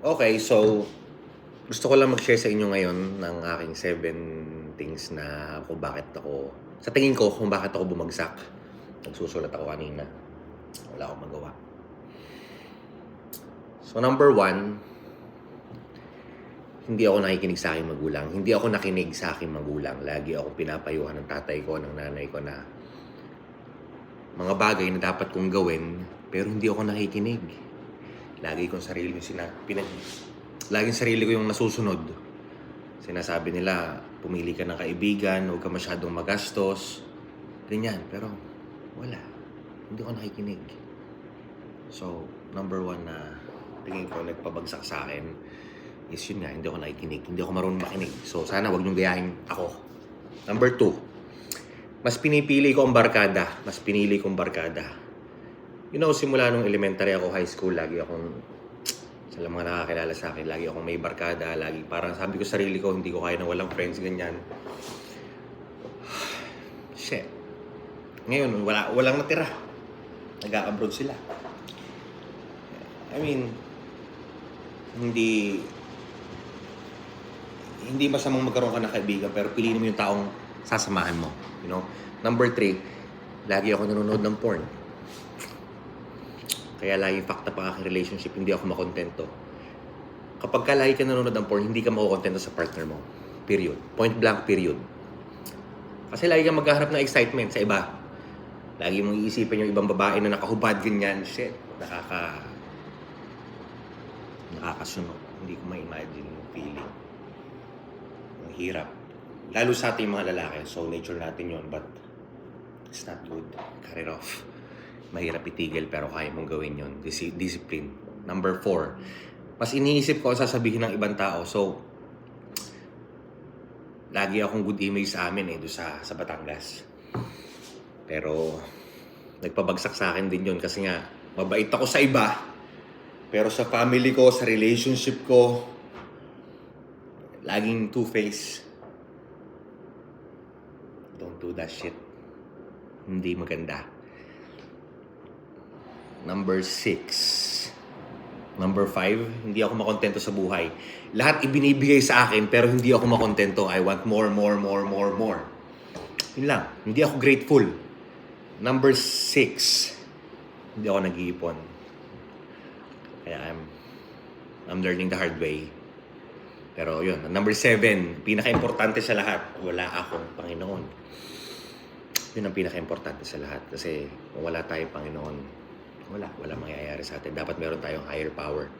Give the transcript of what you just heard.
Okay, so gusto ko lang mag-share sa inyo ngayon ng aking seven things na kung bakit ako, sa tingin ko kung bakit ako bumagsak. Nagsusulat ako kanina. Wala akong magawa. So number one, hindi ako nakikinig sa aking magulang. Hindi ako nakinig sa aking magulang. Lagi akong pinapayuhan ng tatay ko, ng nanay ko na mga bagay na dapat kong gawin, pero hindi ako nakikinig. Lagi kong sarili yung sina... Pinag... Laging sarili ko yung nasusunod. Sinasabi nila, pumili ka ng kaibigan, huwag ka masyadong magastos. Ganyan, pero wala. Hindi ako nakikinig. So, number one na tingin ko nagpabagsak sa akin is yun nga, hindi ako nakikinig. Hindi ako marunong makinig. So, sana wag niyong gayahin ako. Number two, mas pinipili ko ang barkada. Mas pinili kong barkada. You know, simula nung elementary ako, high school, lagi akong sa mga nakakilala sa akin, lagi akong may barkada, lagi parang sabi ko sa sarili ko, hindi ko kaya na walang friends, ganyan. Shit. Ngayon, wala, walang natira. Nag-abroad sila. I mean, hindi hindi masamang magkaroon ka ng kaibigan pero piliin mo yung taong sasamahan mo. You know? Number three, lagi ako nanonood ng porn. Kaya lagi fucked up ang aking relationship, hindi ako makontento. Kapag ka lagi ka nanonood ng porn, hindi ka makokontento sa partner mo. Period. Point blank, period. Kasi lagi ka maghahanap ng excitement sa iba. Lagi mong iisipin yung ibang babae na nakahubad ganyan. Shit, nakaka... Nakakasunod. Hindi ko ma-imagine yung feeling. Ang hirap. Lalo sa ating mga lalaki. So, nature natin yon But, it's not good. Cut it off. Mahirap itigil pero kaya mong gawin yon Disi- Discipline. Number four. Mas iniisip ko ang sasabihin ng ibang tao. So, lagi akong good image sa amin eh, doon sa, sa Batangas. Pero, nagpabagsak sa akin din yon kasi nga, mabait ako sa iba. Pero sa family ko, sa relationship ko, laging two-face. Don't do that shit. Hindi maganda. Number six. Number five, hindi ako makontento sa buhay. Lahat ibinibigay sa akin pero hindi ako makontento. I want more, more, more, more, more. Yun lang. Hindi ako grateful. Number six, hindi ako nag-iipon. Kaya I'm, I'm learning the hard way. Pero yun, number seven, pinaka-importante sa lahat, wala akong Panginoon. Yun ang pinaka-importante sa lahat. Kasi wala tayong Panginoon, wala. Wala mangyayari sa atin. Dapat meron tayong higher power.